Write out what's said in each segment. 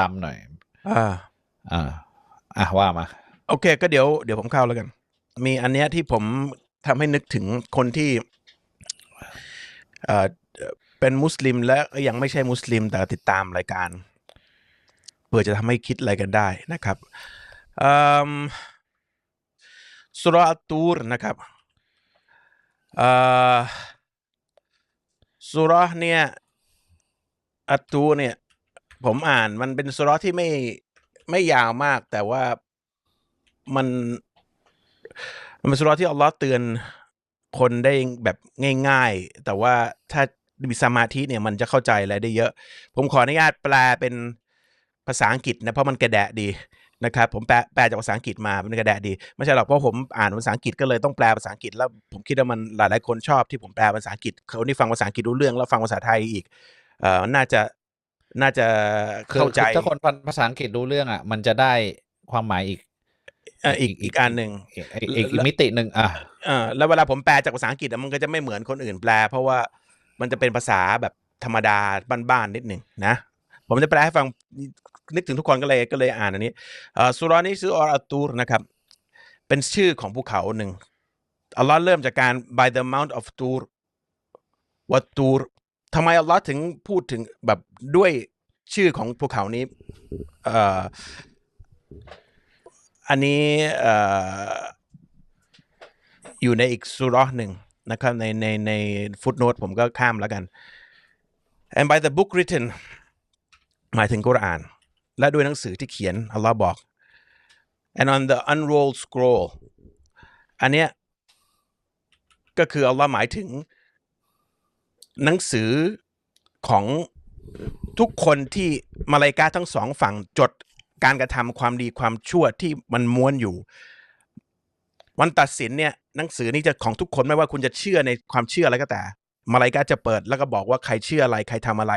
ดำๆหน่อย อ่า อ่า อะว่ามา โอเค ก็เดี๋ยวเดี๋ยวผมเข้าแล้วกัน มีอันเนี้ยที่ผมทำให้นึกถึงคนที่เอ่อเป็นมุสลิมและยังไม่ใช่มุสลิมแต่ติดตามรายการเพื่อจะทำให้คิดอะไรกันได้นะครับอืมสุราะห์อัตตูรนะครับเอ่อสุราะห์เนี่ยอัตตูรเนี่ย ผมอ่านมันเป็นสุราะห์ที่ไม่ไม่ยาวมาก แต่ว่ามันมันเป็นสุราะห์ที่อัลลอฮ์เตือนคนได้แบบง่าย ๆ แต่ว่าถ้ามีสมาธิเนี่ยมันจะเข้าใจอะไรได้เยอะ ผมขออนุญาตแปลเป็นภาษาอังกฤษนะเพราะมันกระแดะดีนะครับผมแปลแปลจากภาษาอังกฤษมามันกระแดะดีไม่ใช่หรอกเพราะผมอ่านภาษาอังกฤษก็เลยต้องแปลภาษาอังกฤษแล้วผมคิดว่ามันหลายๆคนชอบที่ผมแปลภาษาอังกฤษคนที่ฟังภาษาอังกฤษรู้เรื่องแล้วฟังภาษาไทยอีกเอ่อน่าจะ น่าจะคือเข้าใจคือถ้าคนฟังภาษาอังกฤษรู้เรื่องอะ มันจะได้ความหมายอีกเอ่ออีกอีกอันหนึ่งอีกอีกอีกอีกมิติหนึ่งอะเออแล้วเวลาผมแปลจากภาษาอังกฤษอะมันก็จะไม่เหมือนคนอื่นแปล เพราะว่ามันจะเป็นภาษาแบบธรรมดาบ้านๆนิดหนึ่งนะ ผมจะแปลให้ฟังนึกถึงทุกคนก็เลยก็เลยอ่านอันนี้เอ่อสุรานี้ชื่ออออัตตูรนะครับ เป็นชื่อของภูเขาหนึ่งอัลลอฮ์เริ่มจากการ by the mount of Tur วัตตูร ทำไมอัลลอฮ์ถึงพูดถึงแบบด้วยชื่อของภูเขานี้เอ่ออันนี้เอ่ออยู่ในอีกสุราะห์หนึ่งนะครับในในในฟุตโนตผมก็ข้ามแล้วกัน and by the book written หมายถึงกุรอาน และด้วยหนังสือที่เขียนอัลลอฮ์บอก and on the unrolled scroll อันเนี้ยก็คืออัลลอฮ์หมายถึง หนังสือของทุกคนที่มาลายกาทั้งสองฝั่งจดการกระทำความดีความชั่วที่มันม้วนอยู่ วันตัดสินเนี่ยหนังสือนี้จะของทุกคนไม่ว่าคุณจะเชื่อในความเชื่ออะไรก็แต่ มาลายกาจะเปิดแล้วก็บอกว่าใครเชื่ออะไรใครทำอะไร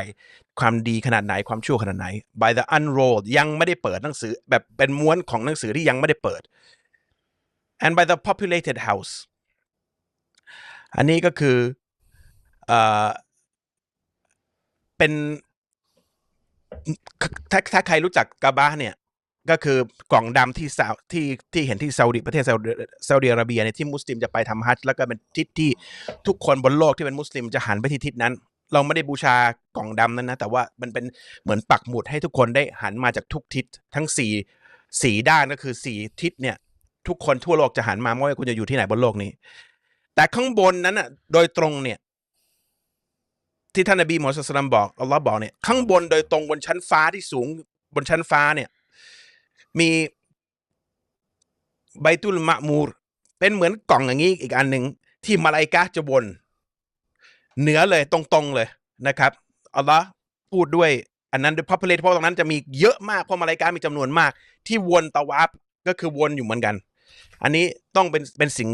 ความดีขนาดไหนความชั่วขนาดไหน by the unrolled ยังไม่ได้เปิดหนังสือแบบเป็นม้วนของหนังสือที่ยังไม่ได้เปิด and by the populated house อันนี้ก็คือ เป็นถ้าถ้าใครรู้จักกาบาเนี่ย ก็คือกล่องดำที่ซาที่ที่เห็นที่ซาอุดิประเทศซาอุดิซาอุดิอาระเบียเนี่ยที่มุสลิมจะไปทำฮัจญ์แล้วก็เป็นทิศที่ทุกคนบนโลกที่เป็นมุสลิมจะหันไปที่ทิศนั้น เราไม่ได้บูชากล่องดำนั้นนะ แต่ว่ามันเป็นเหมือนปักหมุดให้ทุกคนได้หันมาจากทุกทิศทั้งสี่สี่ด้านก็คือสี่ทิศเนี่ย ทุกคนทั่วโลกจะหันมาไม่ว่าคุณจะอยู่ที่ไหนบนโลกนี้ แต่ข้างบนนั้นอะ โดยตรงเนี่ย ที่ท่านนบีมูฮัมมัดสุลตัมบอกอัลลอฮ์บอกเนี่ยข้างบนโดยตรงบนชั้นฟ้าที่สูงบนชั้นฟ้าเนี่ยมีไบตุลมะมูร เป็นเหมือนกล่องอย่างนี้อีกอันหนึ่งที่มาลายกาจะวนเหนือเลยตรงๆเลยนะครับอัลลอฮ์พูดด้วยอันนั้นด้วย populate เพราะตรงนั้นจะมีเยอะมากเพราะมาลายกามีจำนวนมาก ที่วนตะวาบก็คือวนอยู่เหมือนกัน อันนี้ต้องเป็นเป็นสิ่ง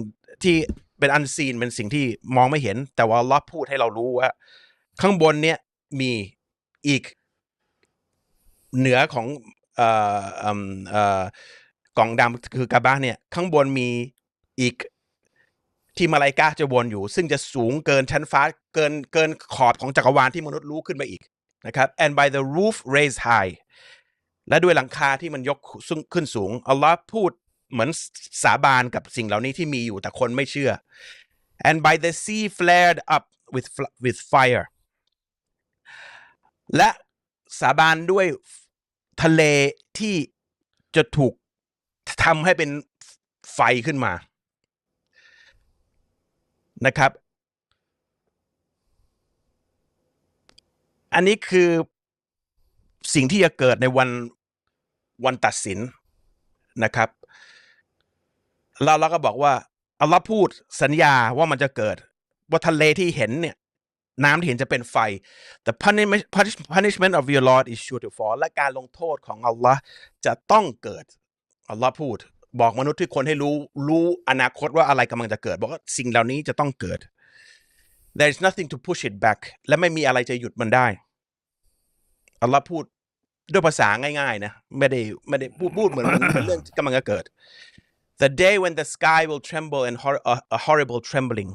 ที่เป็นอันซีนเป็นสิ่งที่มองไม่เห็น แต่ว่าอัลลอฮ์พูดให้เรารู้ว่า ข้างบนเนี่ยมีอีกเหนือของเอ่ออืมเอ่อกล่องดำคือกาบาเนี่ย ข้างบนมีอีกที่มาลายกาจะวนอยู่ ซึ่งจะสูงเกินชั้นฟ้าเกินเกินขอบของจักรวาลที่มนุษย์รู้ขึ้นไปอีกนะครับ and by the roof raised high และด้วยหลังคาที่มันยกซึ่งขึ้นสูงอัลลอฮ์พูดเหมือนสาบานกับสิ่งเหล่านี้ที่มีอยู่แต่คนไม่เชื่อ and by the sea flared up with with fire และสาบานด้วยทะเลที่จะถูกทำให้เป็นไฟขึ้นมานะครับ อันนี้คือสิ่งที่จะเกิดในวันวันตัดสินนะครับแล้วเราก็บอกว่าอัลลอฮ์พูดสัญญาว่ามันจะเกิดว่าทะเลที่เห็นเนี่ย น้ำที่เห็นจะเป็นไฟ the punishment punishment of your Lord is sure to fall และการลงโทษของอัลลอฮ์จะต้องเกิด อัลลอฮ์พูด บอกมนุษย์ทุกคนให้รู้รู้อนาคตว่าอะไรกำลังจะเกิด บอกว่าสิ่งเหล่านี้จะต้องเกิด there is nothing to push it back และไม่มีอะไรจะหยุดมันได้ อัลลอฮ์พูดด้วยภาษาง่ายๆนะ ไม่ได้ไม่ได้พูดพูดเหมือนเป็นเรื่องกำลังจะเกิด the day when the sky will tremble and hor- a, a horrible trembling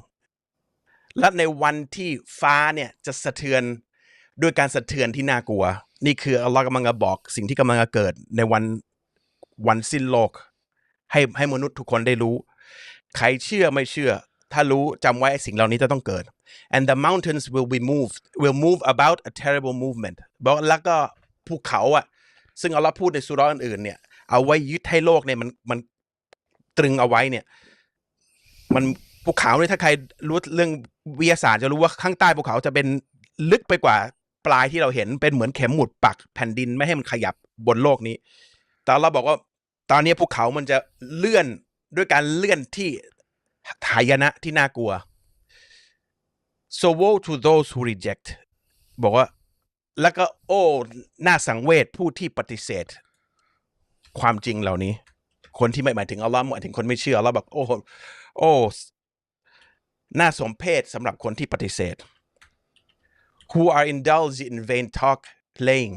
และในวันที่ฟ้าเนี่ยจะสะเทือนด้วยการสะเทือนที่น่ากลัว นี่คืออัลลอฮ์กำลังจะบอก สิ่งที่กำลังจะเกิดในวันวันสิ้นโลก ให้ให้มนุษย์ทุกคนได้รู้ ใครเชื่อไม่เชื่อ ถ้ารู้จำไว้สิ่งเหล่านี้จะต้องเกิด and the mountains will be moved will move about a terrible movement บอกแล้วก็ภูเขาอะ ซึ่งอัลลอฮ์พูดในสุราะห์อื่นเนี่ย เอาไว้ยึดให้โลกเนี่ยมันมันตรึงเอาไว้เนี่ย มัน ภูเขาเนี่ยถ้าใครรู้เรื่องวิทยาศาสตร์จะรู้ว่าข้างใต้ภูเขาจะเป็นลึกไปกว่าปลายที่เราเห็นเป็นเหมือนเข็มหมุดปักแผ่นดินไม่ให้มันขยับบนโลกนี้ แต่เราบอกว่าตอนนี้ภูเขามันจะเลื่อนด้วยการเลื่อนที่หายนะที่น่ากลัว so woe to those who reject บอกว่า แล้วก็โอ้น่าสังเวชผู้ที่ปฏิเสธ ความจริงเหล่านี้ คนที่ไม่หมายถึงอัลลอฮ์หมายถึงคนไม่เชื่ออัลลอฮ์บอกโอ้โอ้ น่าสมเพชสำหรับคนที่ปฏิเสธ who are indulged in vain talk playing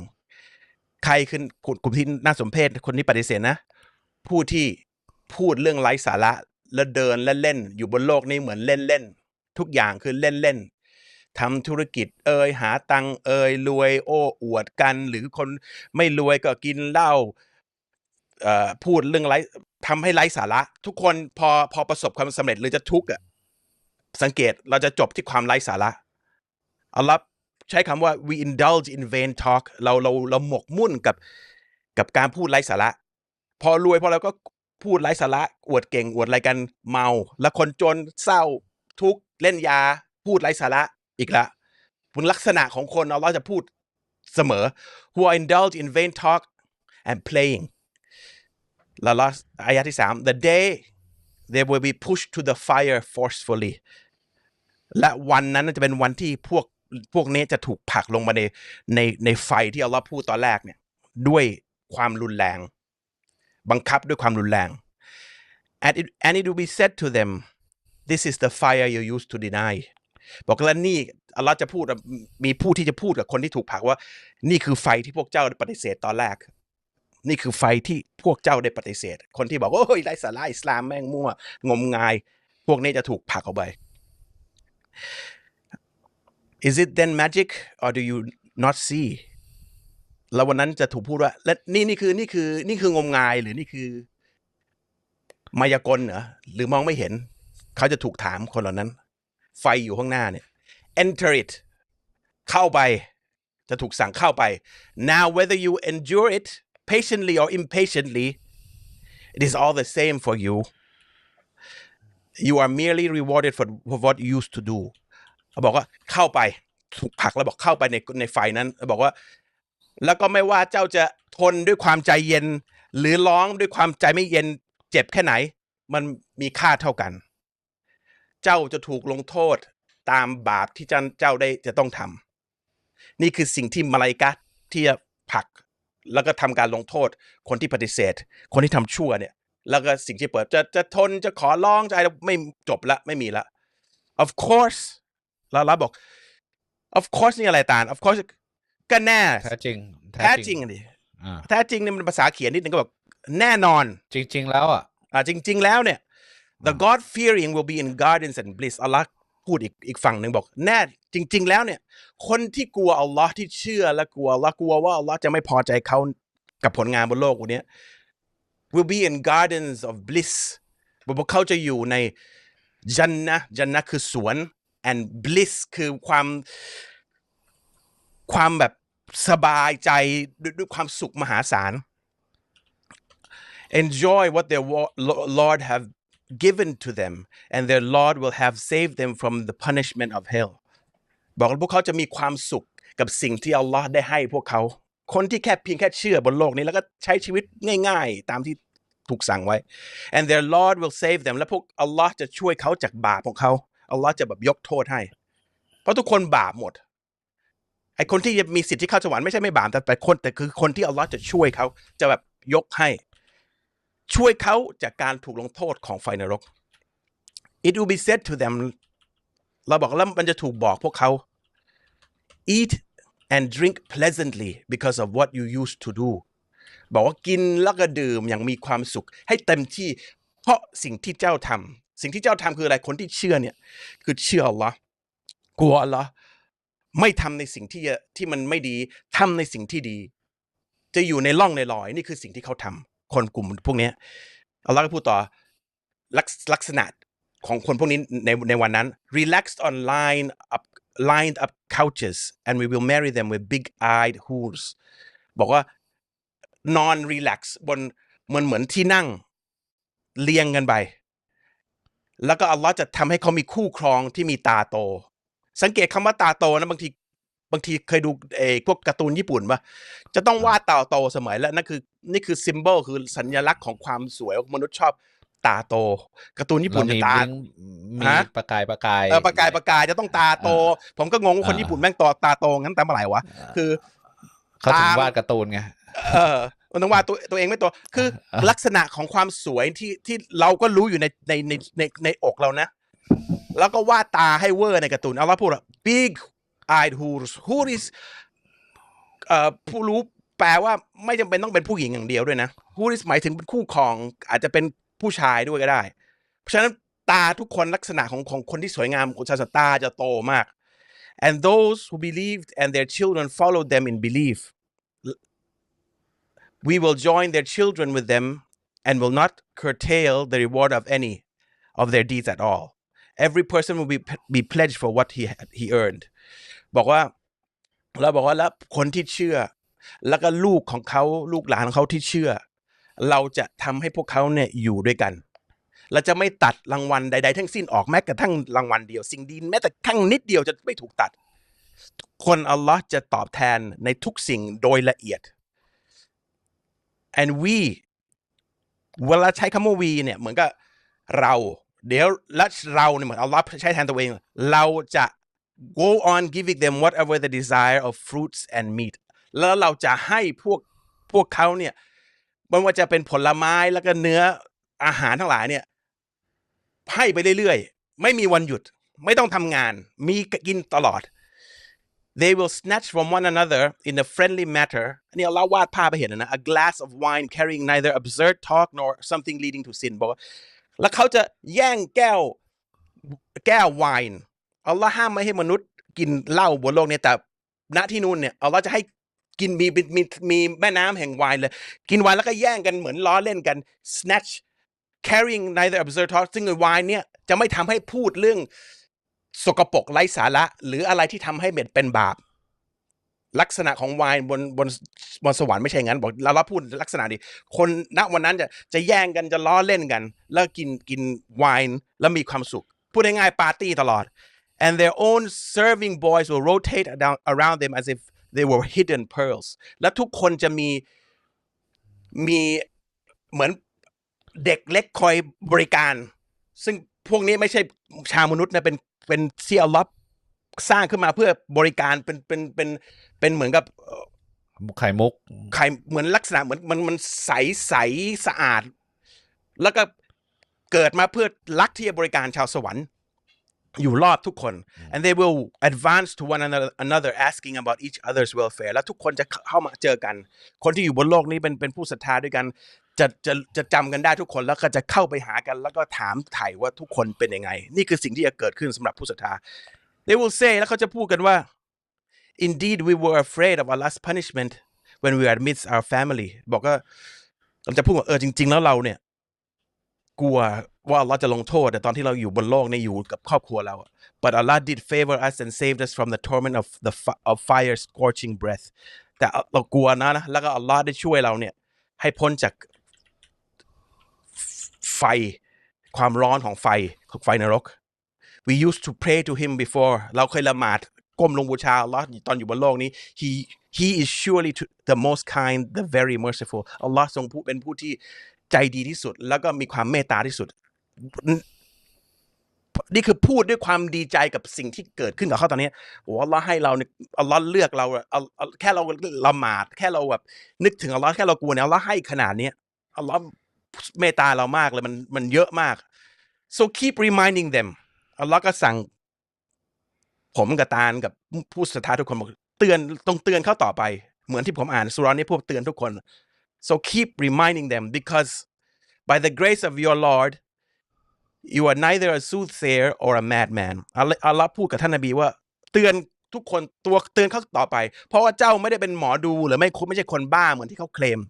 ใครคือกลุ่มกลุ่มที่น่าสมเพชคนที่ปฏิเสธนะ ผู้ที่พูดเรื่องไร้สาระ แล้วเดินและเล่น อยู่บนโลกนี้เหมือนเล่นเล่นๆทุกอย่างคือเล่นเล่นๆทำธุรกิจเอ่ยหาตังเอ่ยรวยโอ้อวดกัน หรือคนไม่รวยก็กินเหล้าเอ่อพูดเรื่องไร้ทำให้ไร้สาระ ทุกคนพอพอประสบความสำเร็จหรือจะทุกข์อะ สังเกตเราจะจบที่ความไร้สาระอัลลอฮ์ใช้คำว่า we indulge in vain talk เราเราเราหมกมุ่นกับกับการพูดไร้สาระ พอรวยพอเราก็พูดไร้สาระ อวดเก่งอวดอะไรกันเมา แล้วคนจนเศร้าทุกข์เล่นยา พูดไร้สาระอีกละเป็นลักษณะของคนเราจะพูดเสมอ who are indulge in vain talk and playing แล้วลอายะที่สาม the day they will be pushed to the fire forcefully และวันนั้นจะเป็นวันที่พวกพวกนี้จะถูกผลักลงมาในในในไฟที่อัลลอฮ์พูดตอนแรกเนี่ย ด้วยความรุนแรง บังคับด้วยความรุนแรง and it, and it will be said to them this is the fire you used to deny บอกแล้วนี่อัลลอฮ์จะพูดมีผู้ที่จะพูดกับคนที่ถูกผลักว่า นี่คือไฟที่พวกเจ้าได้ปฏิเสธตอนแรก นี่คือไฟที่พวกเจ้าได้ปฏิเสธ คนที่บอกโอ้ยไร้สาระอิสลามแม่งมั่ว งมงาย พวกนี้จะถูกผลักออกไป Is it then magic or do you not see แล้ววันนั้นจะถูกพูดว่า และนี่นี่คือนี่คือ นี่คืองมงายหรือนี่คือ มายากลเหรอหรือมองไม่เห็น เขาจะถูกถามคนเหล่านั้น ไฟอยู่ข้างหน้าเนี่ย enter it เข้าไป จะถูกสั่งเข้าไป now whether you endure it patiently or impatiently it is all the same for you you are merely rewarded for, what you used to do เขาบอกว่าเข้าไปถูกผักแล้วบอกเข้าไปในในไฟนั้นบอกว่า แล้วก็ไม่ว่าเจ้าจะทนด้วยความใจเย็น หรือร้องด้วยความใจไม่เย็นเจ็บแค่ไหน มันมีค่าเท่ากัน เจ้าจะถูกลงโทษตามบาปที่เจ้าได้จะต้องทำนี่คือสิ่งที่มาลายกะที่จะผัก แล้วก็ทำการลงโทษ คนที่ปฏิเสธ คนที่ทำชั่วเนี่ย แล้วก็สิ่งที่เปิดจะจะทนจะขอร้องใจไม่จบละไม่มีละ of course แล้วเราบอก of course นี่อะไรตาล of course ก็แน่แท้จริงแท้จริงดิอ่าแท้จริงเนี่ยมันภาษาเขียนนิดนึงก็แบบแน่นอน จริง ๆ แล้วอะอ่าจริง ๆ แล้วเนี่ย the God fearing will be in gardens and bliss อัลลอฮ์พูดอีกอีกฝั่งหนึ่งบอก แน่จริง ๆ แล้วเนี่ย คนที่กลัวอัลลอฮ์ที่เชื่อและกลัวอัลลอฮ์กลัวว่าอัลลอฮ์จะไม่พอใจเขากับผลงานบนโลกวันนี้ will be in gardens of bliss บอกว่าเขาจะอยู่ในจันนะจันนะคือสวน and bliss คือความความแบบสบายใจด้วยด้วยความสุขมหาศาล enjoy what their wa- Lo- Lord have given to them and their Lord will have saved them from the punishment of hell บอกว่าพวกเขาจะมีความสุขกับสิ่งที่อัลลอฮ์ได้ให้พวกเขา คนที่แค่เพียงแค่เชื่อบนโลกนี้ แล้วก็ใช้ชีวิตง่าย ๆ ตามที่ถูกสั่งไว้ and their Lord will save them และพวกอัลลอฮ์จะช่วยเขาจากบาปของเขาอัลลอฮ์จะแบบยกโทษให้ เพราะทุกคนบาปหมดไอคนที่จะมีสิทธิ์ที่เข้าสวรรค์ไม่ใช่ไม่บาปแต่แต่คนแต่คือคนที่อัลลอฮ์จะช่วยเขาจะแบบยกให้ ช่วยเขาจากการถูกลงโทษของไฟนรก it will be said to them เราบอกแล้วมันจะถูกบอกพวกเขา eat and drink pleasantly because of what you used to do บอกว่ากินแล้วก็ดื่มอย่างมีความสุข ให้เต็มที่ เพราะสิ่งที่เจ้าทำสิ่งที่เจ้าทำคืออะไรคนที่เชื่อเนี่ย คือเชื่ออัลลอฮ์กลัวอัลลอฮ์ไม่ทำในสิ่งที่ที่มันไม่ดีทำในสิ่งที่ดี จะอยู่ในร่องในรอยนี่คือสิ่งที่เขาทำคนกลุ่มพวกนี้ยอัลลอฮ์ก็พูดต่อลักษณะของคนพวกนี้ในในวันนั้น relaxed on line lined up couches and we will marry them with big eyed whores บอกว่านอน relax บนเหมือนเหมือนที่นั่งเรียงกันไป แล้วก็อัลลอฮ์จะทำให้เขามีคู่ครองที่มีตาโต สังเกตคำว่าตาโตนะบางทีบางทีเคยดูเออพวกการ์ตูนญี่ปุ่นปะจะต้องวาดตาโตเสมอแล้วนั่นคือ นี่คือซิมโบลคือสัญลักษณ์ของความสวยมนุษย์ชอบ ตาโตการ์ตูนญี่ปุ่นแล้วจะมีตาบลิงก์มีฮะประกายประกายเออประกายประกายจะต้องตาโต ผมก็งงว่าคนอ่าญี่ปุ่นแม่งตอตาโตงั้นแต่เมื่อไหร่วะคือเขาถึงตามวาดการ์ตูนไงเออมันต้องว่าตัวตัวเองไม่ตัวคืออ่าลักษณะของความสวยที่ที่เราก็รู้อยู่ในในในในในอกเรานะ แล้วก็วาดตาให้เวอร์ในการ์ตูนเอาละพูดว่า big eyed whores whores เอ่อผู้รู้แปลว่าไม่จำเป็นต้องเป็นผู้หญิงอย่างเดียวด้วยนะ whores หมายถึงเป็นคู่ครองอาจจะเป็น ผู้ชายด้วยก็ได้ เพราะฉะนั้นตาทุกคนลักษณะของของคนที่สวยงามของชาติตาจะโตมาก and those who believed and their children followed them in belief we will join their children with them and will not curtail the reward of any of their deeds at all. Every person will be be pledged for what he he earned. บอกว่าเราบอกว่าแล้วคนที่เชื่อ แล้วก็ลูกของเขาลูกหลานของเขาที่เชื่อ เราจะทำให้พวกเขาเนี่ยอยู่ด้วยกัน เราจะไม่ตัดรางวัลใด ๆ ทั้งสิ้นออกแม้กระทั่งรางวัลเดียว สิ่งดีแม้แต่ข้างนิดเดียวจะไม่ถูกตัด คนอัลลอฮ์จะตอบแทนในทุกสิ่งโดยละเอียด and we เวลาใช้คำว่า we เนี่ยเหมือนกับเรา เดี๋ยวและเราเนี่ยเหมือนอัลลอฮ์ใช้แทนตัวเอง เราจะ go on giving them whatever the desire of fruits and meat แล้วเราจะให้พวกพวกเขาเนี่ย ไม่ว่าจะเป็นผลไม้แล้วก็เนื้ออาหารทั้งหลายเนี่ยให้ไปเรื่อยๆ ไม่มีวันหยุด ไม่ต้องทำงาน มีกินตลอด they will snatch from one another in a friendly matter อันนี้เราวาดภาพไปเห็นนะ a glass of wine carrying neither absurd talk nor something leading to sin บอกว่าแล้วเขาจะแย่งแก้วแก้วไวน์อัลลอฮ์ห้ามไม่ให้มนุษย์กินเหล้าบนโลกเนี่ยแต่ณที่นู่นเนี่ยอัลลอฮ์จะให้ กินมีมีมีแม่น้ำแห่งไวน์เลย กินไวน์แล้วก็แย่งกันเหมือนล้อเล่นกัน snatch carrying neither absurd talk ซึ่งไวน์เนี่ยจะไม่ทำให้พูดเรื่องสกปรกไร้สาระ หรืออะไรที่ทำให้เบ็ดเป็นบาป ลักษณะของไวน์บนบนบนสวรรค์ไม่ใช่งั้น บอกเราเราพูดลักษณะดี คนณวันนั้นจะจะแย่งกันจะล้อเล่นกัน แล้วกินกินไวน์แล้วมีความสุข พูดง่ายๆปาร์ตี้ตลอด and their own serving boys will rotate around around them as if they were hidden pearls และทุกคนจะมีมีเหมือนเด็กเล็กคอยบริการ ซึ่งพวกนี้ไม่ใช่ชาวมนุษย์นะเป็นเป็นที่อัลลอฮ์สร้างขึ้นมาเพื่อบริการเป็นเป็นเป็นเป็นเหมือนกับเอ่อไข่มุกไข่เหมือนลักษณะเหมือนมันมันใสใสสะอาด แล้วก็เกิดมาเพื่อรักที่จะบริการชาวสวรรค์ อยู่รอบทุกคน and they will advance to one another, another asking about each other's welfare แล้วทุกคนจะเข้ามาเจอกัน คนที่อยู่บนโลกนี้เป็นเป็นผู้ศรัทธาด้วยกัน จะจะจะจำกันได้ทุกคนแล้วก็จะเข้าไปหากัน แล้วก็ถามไถ่ว่าทุกคนเป็นยังไง นี่คือสิ่งที่จะเกิดขึ้นสำหรับผู้ศรัทธา they will say แล้วเขาจะพูดกันว่า indeed we were afraid of Allah's punishment when we were amidst our family บอกว่าเราจะพูดว่าเออจริง ๆ แล้วเราเนี่ย กลัว ว่าเราจะลงโทษแต่ตอนที่เราอยู่บนโลกในอยู่กับครอบครัวเรา but Allah did favor us and saved us from the torment of the of fire scorching breath แต่เรากลัวนะนะแล้วก็อัลลอฮ์ได้ช่วยเราเนี่ย ให้พ้นจากไฟความร้อนของไฟของไฟนรก we used to pray to him before เราเคยละหมาดก้มลงบูชาอัลลอฮ์ตอนอยู่บนโลกนี้ he he is surely to the most kind the very merciful อัลลอฮ์ทรงผู้เป็นผู้ที่ใจดีที่สุด แล้วก็มีความเมตตาที่สุด นี่คือพูดด้วยความดีใจกับสิ่งที่เกิดขึ้นกับเขาตอนนี้โอ้อัลลอฮ์ให้เราเนี่ยอัลลอฮ์เลือกเราอะอัลอัลแค่เราละหมาด แค่เราแบบ นึกถึงอัลลอฮ์แค่เรากลัวเนี่ยอัลลอฮ์ให้ขนาดเนี้ยอัลลอฮ์เมตตาเรามากเลยมันมันเยอะมาก so keep reminding them อัลลอฮ์ก็สั่ง ผมกับตาลกับผู้ศรัทธาทุกคนบอกเตือนต้องเตือนเขาต่อไป เหมือนที่ผมอ่านสุรานี้พวกเตือนทุกคน so keep reminding them because by the grace of your Lord you are neither a soothsayer or a madman อัลลอฮ์พูดกับท่านนบีว่า เตือนทุกคนตัวเตือนเขาต่อไป เพราะว่าเจ้าไม่ได้เป็นหมอดูหรือไม่ไม่ใช่คนบ้าเหมือนที่เขาเคลม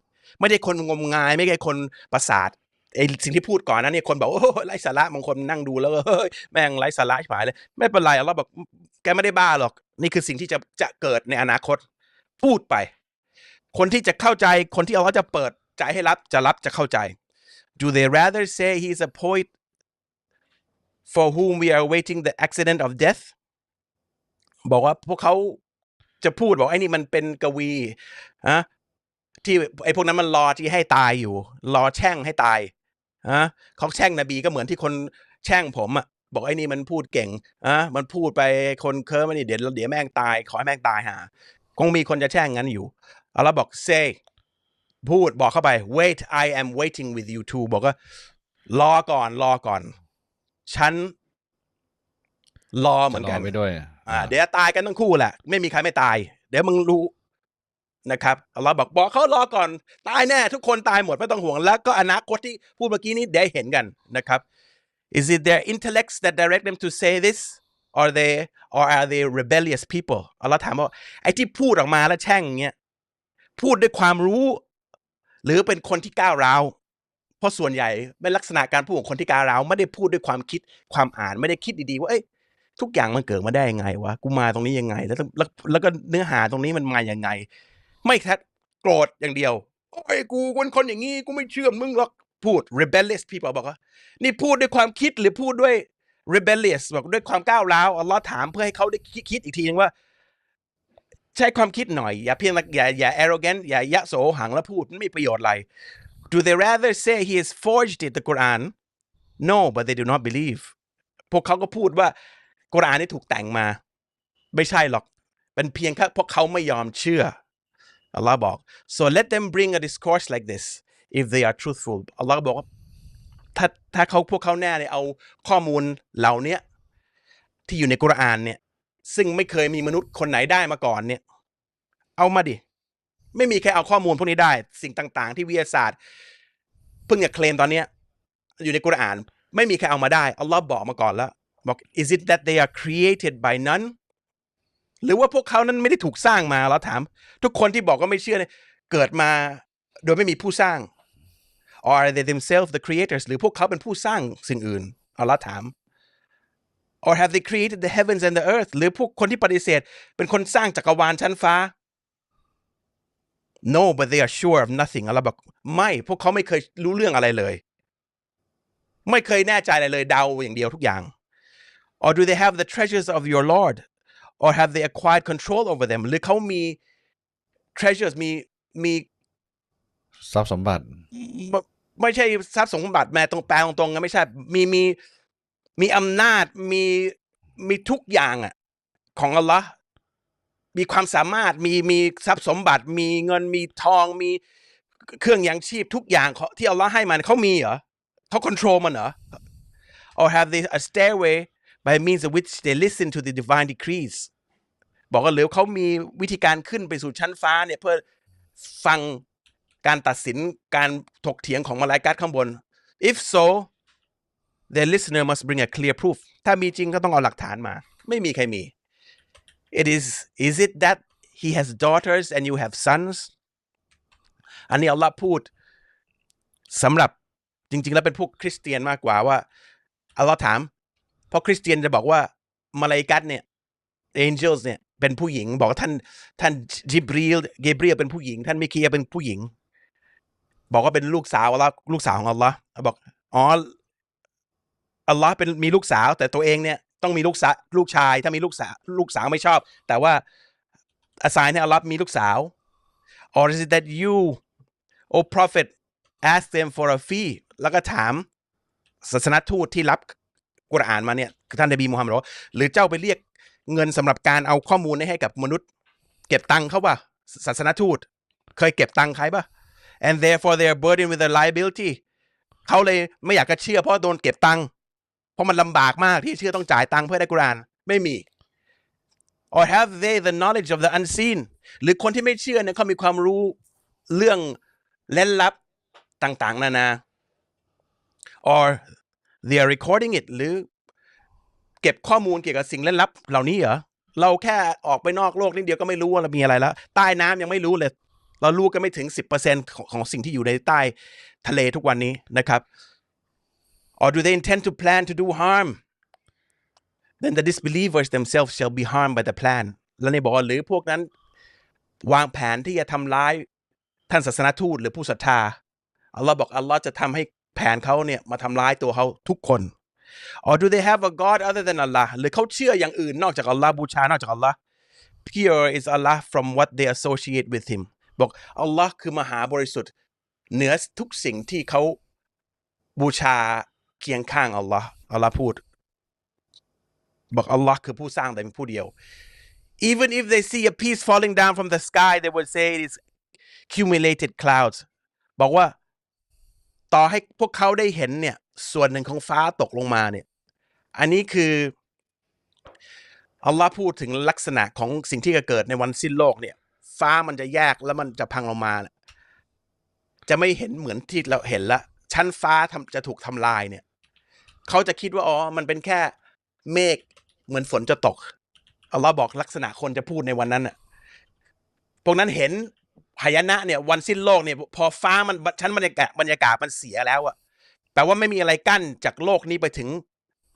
ไม่ได้คนงมงาย ไม่ใช่คนประสาทไอสิ่งที่พูดก่อนนั้นเนี่ยคนบอกโอ้ไร้สาระบางคนนั่งดูแล้วเฮ้ยแม่งไร้สาระชิบหายเลย ไม่เป็นไรอเราบอกแกไม่ได้บ้าหรอก นี่คือสิ่งที่จะจะเกิดในอนาคต พูดไป คนที่จะเข้าใจคนที่อเราจะเปิดใจให้รับจะรับจะเข้าใจ Do they rather say he's a poet for whom we are awaiting the accident of death บอกว่าพวกเขาจะพูดบอกไอ้นี่มันเป็นกวีอะที่ไอ้พวกนั้นมันรอที่ให้ตายอยู่ รอแช่งให้ตายอะเขาแช่งนบีก็เหมือนที่คนแช่งผมอะบอกไอ้นี่มันพูดเก่งอะมันพูดไปคนเคิร์มนี่เดี๋ยวเดี๋ยวแม่งตาย ขอให้แม่งตายหาคงมีคนจะแช่งงั้นอยู่เอาละบอก say พูดบอกเข้าไป wait I am waiting with you too บอกว่ารอก่อนรอก่อน ฉันรอเหมือนกันจะรไปด้วย อ่า เดี๋ยวตายกันทั้งคู่แหละ ไม่มีใครไม่ตาย เดี๋ยวมึงรู้นะครับอัลลอฮ์บอกบอกเขารอก่อน ตายแน่ ทุกคนตายหมดไม่ต้องห่วงแล้วก็อนาคตที่พูดเมื่อกี้นี้เดี๋ยวเห็นกันนะครับ is it their intellects that direct them to say this or they or are they rebellious people อัลลอฮ์ถามว่าไอ้ที่พูดออกมาแล้วแช่งเงี้ยพูดด้วยความรู้ หรือเป็นคนที่ก้าวร้าวเพ ราะส่วนใหญ่เป็นลักษณะการพูดของคนที่กาวร้าวไม่ได้พูดด้วยความคิดความอ่านไม่ได้คิดดีๆว่าเอ้ยทุกอย่างมันเกิดมาได้ยังไงวะกูมาตรงนี้ยังไง แล้วแล้วแล้วก็เนื้อหาตรงนี้มันมาอยังไง ไม่แค่โกรธอย่างเดียวโอ้ยกูคนคนอย่างนี้กูไม่เชื่อมึงหรอกพูด rebellious people บอกว่า นี่พูดด้วยความคิดหรือพูดด้วย rebellious บอกด้วยความก้าวร้าวอัลลอฮ์ถามเพื่อให้เขาได้คิดคดอีกทีนึงว่า ใช้ความคิดหน่อย อย่าเพียงอย่าอย่า arrogant อย่ายะโสหังแล้วพูดไม่มีประโยชน์อะไร Do they rather say he has forged it the Quran No but they do not believe พวกเขาก็พูดว่ากุรอานนี่ถูกแต่งมา ไม่ใช่หรอก เป็นเพียงแค่พวกเขาไม่ยอมเชื่อ อัลลอฮ์บอก so let them bring a discourse like this if they are truthful อัลลอฮ์บอกว่าถ้าถ้าเขาพวกเขาแน่เนี่ยเอาข้อมูลเหล่านี้ที่อยู่ในกุรอานเนี่ย ซึ่งไม่เคยมีมนุษย์คนไหนได้มาก่อนเนี่ย เอามาดิ ไม่มีใครเอาข้อมูลพวกนี้ได้ สิ่งต่าง ๆ ที่วิทยาศาสตร์เพิ่งจะเคลมตอนเนี้ย อยู่ในกุรอาน ไม่มีใครเอามาได้อัลลอฮ์บอกมาก่อนแล้วบอก is it that they are created by none หรือว่าพวกเขานั้นไม่ได้ถูกสร้างมาเราถาม ทุกคนที่บอกว่าไม่เชื่อเนี่ยเกิดมาโดยไม่มีผู้สร้าง or are they themselves the creators หรือพวกเขาเป็นผู้สร้างสิ่งอื่นเอาละถาม or have they created the heavens and the earth หรือพวกคนที่ปฏิเสธ เป็นคนสร้างจักรวาลชั้นฟ้า no but they are sure of nothing อัลลอฮ์บอกไม่พวกเขาไม่เคยรู้เรื่องอะไรเลย ไม่เคยแน่ใจอะไรเลยเดาอย่างเดียวทุกอย่าง or do they have the treasures of your Lord or have they acquired control over them หรือเขามี treasures มีมีทรัพย์สมบัติ ไม่ไม่ใช่ทรัพย์สมบัติแม่ตรงแปลตรงๆนะไม่ใช่มีมีมีอำนาจมีมีทุกอย่างอะของอัลลอฮ์ มีความสามารถมีมีทรัพย์สมบัติ มีเงินมีทองมีเครื่องยังชีพทุกอย่างที่อัลลอฮ์ให้มันเขามีเหรอเขาควบคุมมันเหรอ or have they a stairway by means of which they listen to the divine decrees บอกว่าหรือเขามีวิธีการขึ้นไปสู่ชั้นฟ้าเนี่ยเพื่อฟังการตัดสินการถกเถียงของมาลายกัดข้างบน if so the listener must bring a clear proof ถ้ามีจริงก็ต้องเอาหลักฐานมา ไม่มีใครมี it is is it that he has daughters and you have sons อันนี้อัลลอฮ์พูดสำหรับจริง ๆ แล้วเป็นพวกคริสเตียนมากกว่าว่าอัลลอฮ์ถาม เพราะคริสเตียนจะบอกว่ามาลาอิกัสเนี่ย angels เนี่ยเป็นผู้หญิง บอกว่าท่านท่านจิบรีลเกเบรียเป็นผู้หญิง ท่านมิคียเป็นผู้หญิง บอกว่าเป็นลูกสาวอัลลอฮ์ลูกสาวของอัลลอฮ์บอกอ๋ออัลลอฮ์เป็นมีลูกสาว แต่ตัวเองเนี่ย ต้องมีลูกสาวลูกชาย ถ้ามีลูกสาวลูกสาวไม่ชอบ แต่ว่าอาศัยให้อัลลอฮ์มีลูกสาว or is it that you O prophet ask them for a fee แล้วก็ถามศาสนทูตที่รับกุรอานมาเนี่ยคือท่านนบีมูฮัมมัดบอกหรือเจ้าไปเรียกเงินสำหรับการเอาข้อมูลนี้ให้กับมนุษย์ เก็บตังค์เขาป่ะศาสนทูต เคยเก็บตังค์ใครป่ะ and therefore they are burdened with a liability เขาเลยไม่อยากจะเชื่อเพราะโดนเก็บตังค์ เพราะมันลำบากมากที่เชื่อต้องจ่ายตังค์เพื่อได้กุรอานไม่มี or have they the knowledge of the unseen หรือคนที่ไม่เชื่อเนี่ยเขามีความรู้เรื่องเล่นลับต่างๆ นานา or they are recording it หรือ เก็บข้อมูลเกี่ยวกับสิ่งเล่นลับ เหล่านี้เหรอ เราแค่ออกไปนอกโลกนิดเดียวก็ไม่รู้ว่าเรามีอะไรแล้ว ใต้น้ำยังไม่รู้เลย เรารู้กันไม่ถึงสิบเปอร์เซ็นของของสิ่งที่อยู่ในใต้ทะเลทุกวันนี้นะครับ or do they intend to plan to do harm then the disbelievers themselves shall be harmed by the plan แล้วในบอกว่าหรือพวกนั้น วางแผนที่จะทำร้ายท่านศาสนทูตหรือผู้ศรัทธาอัลลอฮ์บอกอัลลอฮ์จะทำให้แผนเขาเนี่ยมาทำร้ายตัวเขาทุกคน or do they have a god other than Allah หรือเขาเชื่ออย่างอื่นนอกจากอัลลอฮ์บูชานอกจากอัลลอฮ์ pure is Allah from what they associate with him บอกอัลลอฮ์คือมหาบริสุทธิ์ เหนือทุกสิ่งที่เขาบูชา เคียงข้างอัลลอฮ์อัลลอฮ์พูด บอกอัลลอฮ์คือผู้สร้างแต่เป็นผู้เดียว even if they see a piece falling down from the sky they would say it is cumulated clouds บอกว่า ต่อให้พวกเขาได้เห็นเนี่ย ส่วนหนึ่งของฟ้าตกลงมาเนี่ย อันนี้คืออัลลอฮ์พูดถึงลักษณะของสิ่งที่จะเกิดในวันสิ้นโลกเนี่ย ฟ้ามันจะแยกแล้วมันจะพังลงมา จะไม่เห็นเหมือนที่เราเห็นละ ชั้นฟ้าทำจะถูกทำลายเนี่ย เขาจะคิดว่าอ๋อมันเป็นแค่เมฆเหมือนฝนจะตกอัลลอฮ์บอกลักษณะคนจะพูดในวันนั้นน่ะพวกนั้นเห็นหายนะเนี่ย วันสิ้นโลกเนี่ย พอฟ้ามันชั้นบรรยากาศบรรยากาศมันเสียแล้วอะแปลว่าไม่มีอะไรกั้นจากโลกนี้ไปถึง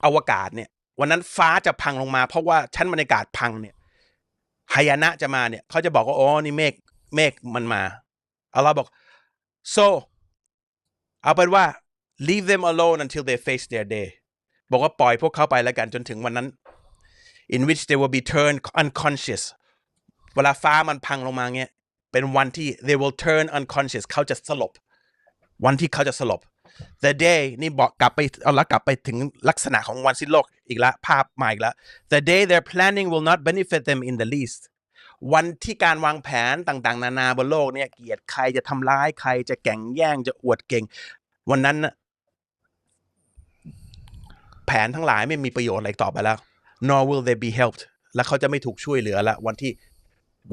อวกาศเนี่ย วันนั้นฟ้าจะพังลงมา เพราะว่าชั้นบรรยากาศพังเนี่ยหายนะจะมาเนี่ยเขาจะบอกว่าอ๋อนี่เมฆเมฆมันมาอัลลอฮ์บอก so เอาเป็นว่า leave them alone until they face their day บอกว่าปล่อยพวกเขาไปแล้วกันจนถึงวันนั้น in which they will be turned unconscious เวลาฟ้ามันพังลงมาเงี้ย เป็นวันที่ they will turn unconscious เขาจะสลบ วันที่เขาจะสลบ the day นี่บอกกลับไปเอาละกลับไปถึงลักษณะของวันสิ้นโลกอีกล้วภาพมาอีกล้ว the day their planning will not benefit them in the least วันที่การวางแผนต่างๆ นานาบนโลกเนี่ยเกียดใครจะทำร้ายใครจะแก่งแย่งจะอวดเก่ง วันนั้น แผนทั้งหลายไม่มีประโยชน์อะไรต่อไปแล้ว nor will they be helped และเขาจะไม่ถูกช่วยเหลือละวันที่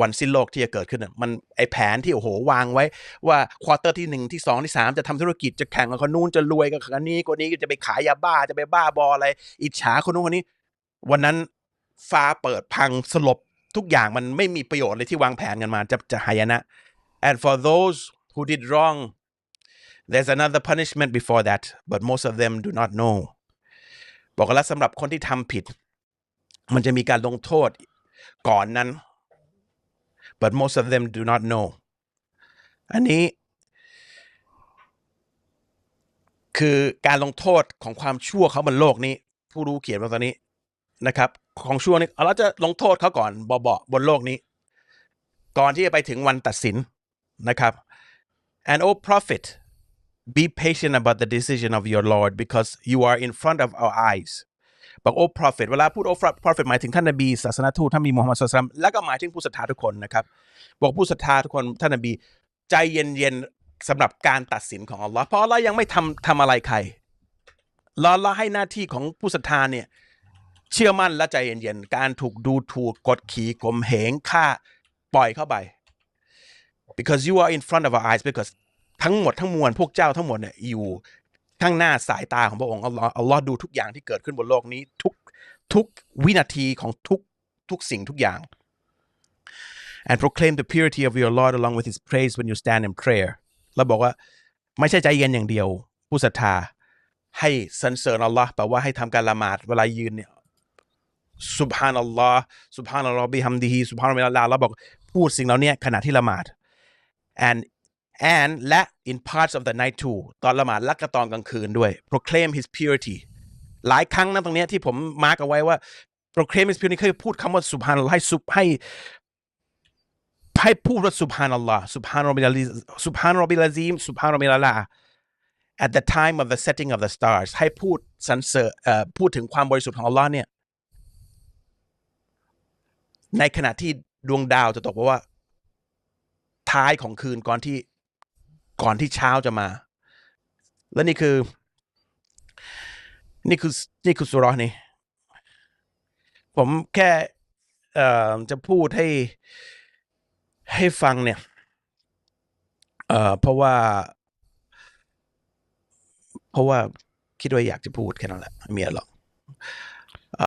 วันสิ้นโลกที่จะเกิดขึ้นมันไอแผนที่โอ้โหวางไว้ ว่าควอเตอร์ที่หนึ่งที่สองที่สามจะทำธุรกิจจะแข่งกับคนนู้นจะรวยกับคนนี้คนนี้จะไปขายยาบ้าจะไปบ้าบออะไร อิจฉาคนนู้นคนนี้ วันนั้นฟ้าเปิดพังสลบทุกอย่างมันไม่มีประโยชน์เลยที่วางแผนกันมาจะจะหายนะ and for those who did wrong there's another punishment before that but most of them do not know บอกแล้วสำหรับคนที่ทำผิด มันจะมีการลงโทษก่อนนั้น but most of them do not know อันนี้ คือการลงโทษของความชั่วเขาบนโลกนี้ ผู้รู้เขียนมาตอนนี้นะครับ ของชั่วนี้เราจะลงโทษเขาก่อนบอบๆบนโลกนี้ ก่อนที่จะไปถึงวันตัดสินนะครับ and O prophet be patient about the decision of your Lord because you are in front of our eyes บอกโอ้ prophet เวลาพูดโอ้ prophet หมายถึงท่านนบีศาสนทูตท่านมีมูฮัมมัดสุลตัมแล้วก็หมายถึงผู้ศรัทธาทุกคนนะครับ บอกผู้ศรัทธาทุกคนท่านนบี ใจเย็นๆสำหรับการตัดสินของอัลลอฮ์เพราะอัลลอฮ์ยังไม่ทำทำอะไรใครรอลลอให้หน้าที่ของผู้ศรัทธาเนี่ยเชื่อมั่นและใจเย็นๆการถูกดูถูกกดขี่ข่มเหงฆ่าปล่อยเข้าไป because you are in front of our eyes because ทั้งหมดทั้งมวลพวกเจ้าทั้งหมดเนี่ยอยู่ข้างหน้าสายตาของพระองค์อัลลอฮ์อัลลอฮ์ดูทุกอย่างที่เกิดขึ้นบนโลกนี้ ทุกทุกวินาทีของทุกทุกสิ่งทุกอย่าง and proclaim the purity of your Lord along with His praise when you stand in prayer แล้วบอกว่าไม่ใช่ใจเย็นอย่างเดียว ผู้ศรัทธา ให้สรรเสริญอัลลอฮ์แปลว่าให้ทำการละหมาดเวลายืนเนี่ยสุบฮานัลลอฮ์สุบฮานัลลอฮ์บิฮัมดีฮีสุบฮานัลลอฮ์แล้วบอกพูดสิ่งเหล่านี้ขณะที่ละหมาด and and และ in parts of the night too ตอนละหมาดและก็ตอนกลางคืนด้วย proclaim his purity หลายครั้งนะตรงเนี้ยที่ผมมาร์กเอาไว้ว่า proclaim his purity เคยพูดคำว่าสุบฮานลลอฮ์ให้สุบให้ให้พูดว่าสุบฮานัลลอฮ์สุบฮานรบิลลิสุบฮานรบิลลาซีมสุบฮานรบิลลา at the time of the setting of the stars ให้พูดสรรเสริญเอ่อพูดถึงความบริสุทธิ์ของอัลลอฮ์เนี่ยในขณะที่ดวงดาวจะตกเพราะว่า ท้ายของคืนก่อนที่ ก่อนที่เช้าจะมา และนี่คือ นี่คือนี่คือสุราะห์นี่ผมแค่จะพูดให้ให้ฟังเนี่ยเอ่อเพราะว่า เพราะว่าคิดว่าอยากจะพูดแค่นั้นแหละไม่มีอะไรหรอก